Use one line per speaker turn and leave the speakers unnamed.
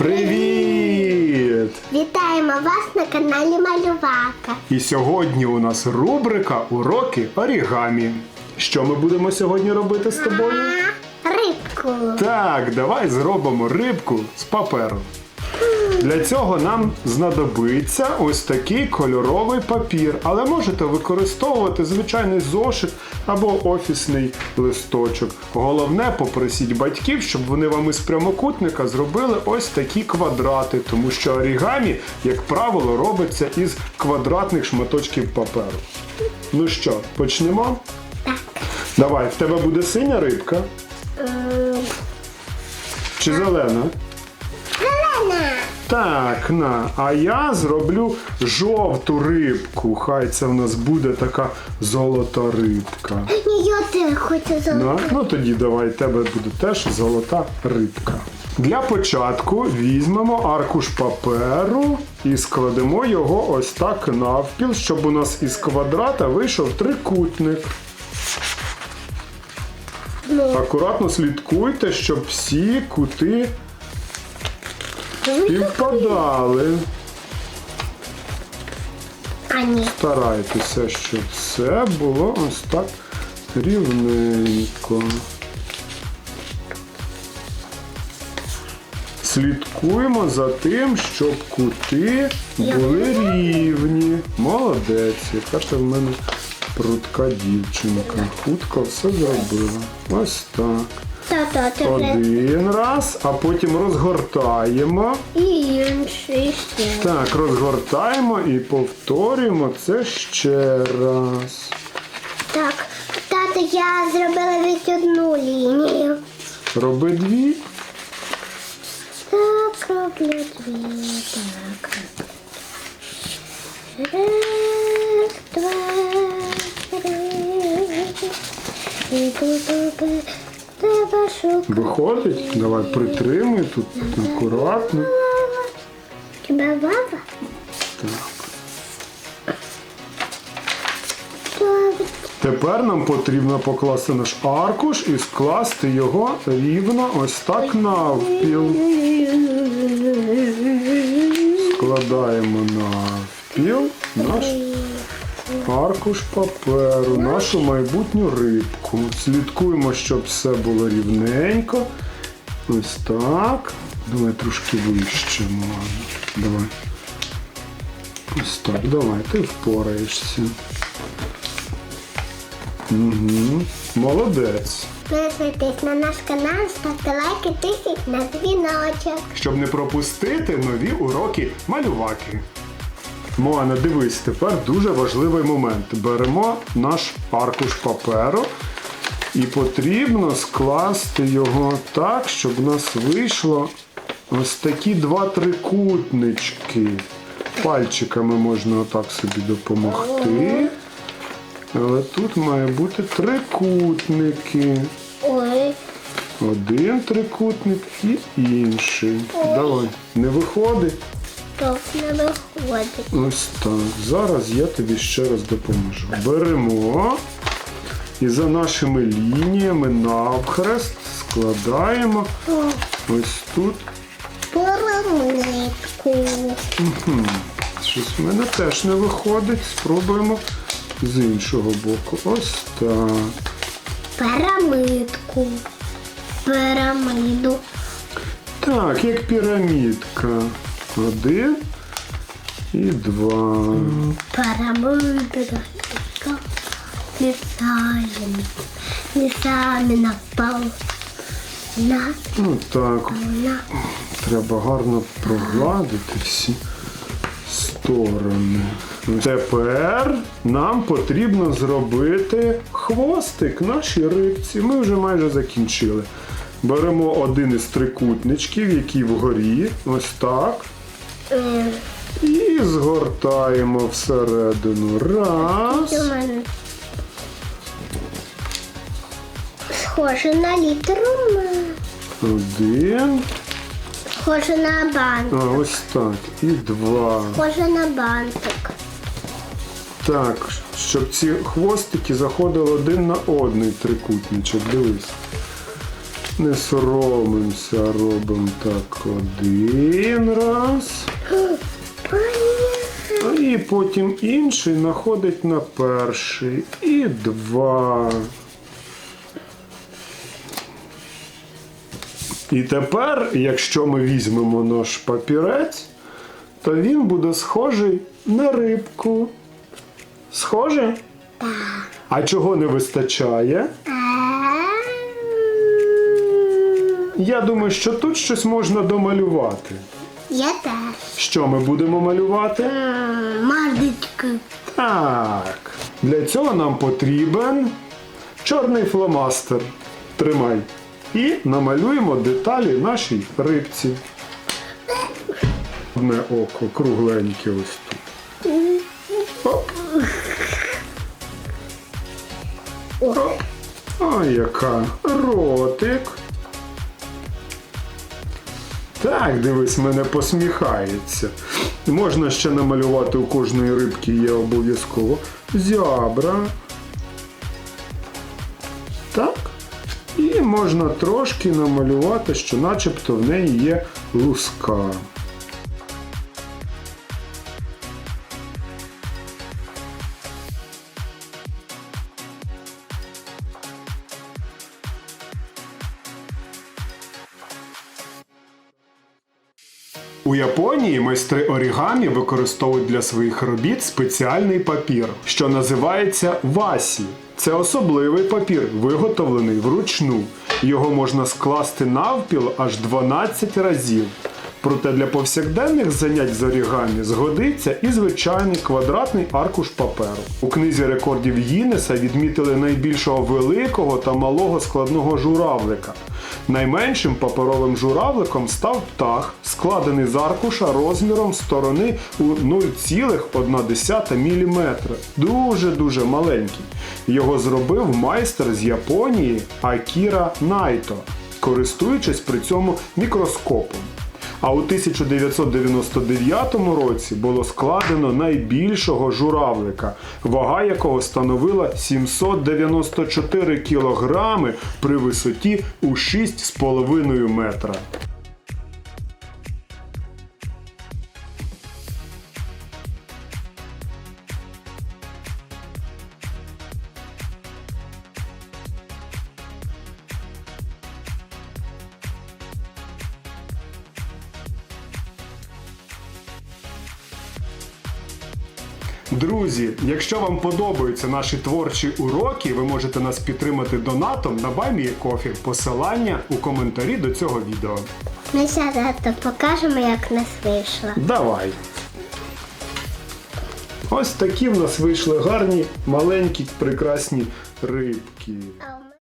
Привіт!
Вітаємо вас на каналі Малювака.
І сьогодні у нас рубрика Уроки орігамі. Що ми будемо сьогодні робити з тобою?
Рибку.
Так, давай зробимо рибку з паперу. Для цього нам знадобиться ось такий кольоровий папір, але можете використовувати звичайний зошит або офісний листочок. Головне, попросіть батьків, щоб вони вам із прямокутника зробили ось такі квадрати, тому що орігамі, як правило, робиться із квадратних шматочків паперу. Ну що, почнемо?
Так.
Давай, в тебе буде синя рибка чи зелена? Так, на. А я зроблю жовту рибку. Хай це в нас буде така золота рибка.
Ні, я теж хочу
На,
золоту.
ну тоді давай тебе буде теж золота рибка. Для початку візьмемо аркуш паперу і складемо його ось так навпіл, щоб у нас із квадрата вийшов трикутник.
Ну,
Акуратно слідкуйте, щоб всі кути співпадали.
а ні.
Старайтеся, щоб все було ось так рівненько. Слідкуємо за тим, щоб кути були рівні. Молодець, яка ж в мене прудка дівчинка. Хутко все зробила. Ось так.
Тато,
Один раз, а потім розгортаємо.
і інший ще.
Так, розгортаємо і повторюємо це ще раз.
Так, тато, я зробила від одну лінію.
Роби дві.
Так, роблю дві. Так. Раз, два, три. І треба шукати.
Виходить. Давай притримуй тут акуратно.
Хіба баба?
Так. Тепер нам потрібно покласти наш аркуш і скласти його рівно ось так навпіл. Складаємо навпіл наш аркуш паперу, нашу майбутню рибку. Слідкуємо, щоб все було рівненько. Ось так. Давай трошки вище, Милана. Давай. Ось так, давай, ти впораєшся. Угу. Молодець.
Підписуйтесь на наш канал, ставте лайки, тисніть на дзвіночок.
Щоб не пропустити нові уроки малюваки. Моана, дивись, тепер дуже важливий момент. Беремо наш аркуш паперу і потрібно скласти його так, щоб у нас вийшло ось такі два трикутнички. Пальчиками можна отак собі допомогти. Але тут має бути трикутники.
Ой,
Один трикутник і інший. Давай, не виходить.
Не виходить.
Ось так. Зараз я тобі ще раз допоможу. Беремо і за нашими лініями навхрест складаємо ось тут.
Поромитку.
Щось в мене теж не виходить. Спробуємо з іншого боку. Ось так.
Пирамидку. Пирамиду.
Так, як пірамідка. Один і два.
Не самі. Не самі на
Ну так,
на.
Треба гарно прогладити всі сторони. Тепер нам потрібно зробити хвостик нашій рибці. Ми вже майже закінчили. Беремо один із трикутничків, який вгорі, ось так. І згортаємо всередину. Раз.
У мене схоже на літеру М.
Один.
Схоже на
А,
бант.
ось так. І два.
Схоже на бантик.
Так, щоб ці хвостики заходили один на одний трикутничок. Дивись. Не соромимося, робимо так один раз. І потім інший находить на перший. І два. І тепер, якщо ми візьмемо наш папірець, то він буде схожий на рибку. Схоже? Так. А чого не вистачає? Я думаю, що тут щось можна домалювати.
Я теж.
Що ми будемо малювати?
Мордочку.
Так. Для цього нам потрібен чорний фломастер. Тримай. І намалюємо деталі нашій рибці. Одне око кругленьке ось тут. Оп. Оп. А яка ротик. Так, дивись, мене посміхається. Можна ще намалювати у кожної рибки є обов'язково зябра. Так. І можна трошки намалювати, що начебто в неї є луска. У Японії майстри орігамі використовують для своїх робіт спеціальний папір, що називається васі. Це особливий папір, виготовлений вручну. Його можна скласти навпіл аж 12 разів. Проте для повсякденних занять з орігамі згодиться і звичайний квадратний аркуш паперу. У книзі рекордів Гіннеса відмітили найбільшого великого та малого складного журавлика. Найменшим паперовим журавликом став птах, складений з аркуша розміром сторони у 0,1 мм. Дуже-дуже маленький. Його зробив майстер з Японії Акіра Найто, користуючись при цьому мікроскопом. А у 1999 році було складено найбільшого журавлика, вага якого становила 794 кілограми при висоті у 6,5 метра. Друзі, якщо вам подобаються наші творчі уроки, ви можете нас підтримати донатом на BuyMeACoffee. Посилання у коментарі до цього відео.
Ми зараз покажемо, як нас вийшло.
Давай. Ось такі в нас вийшли гарні, маленькі, прекрасні рибки.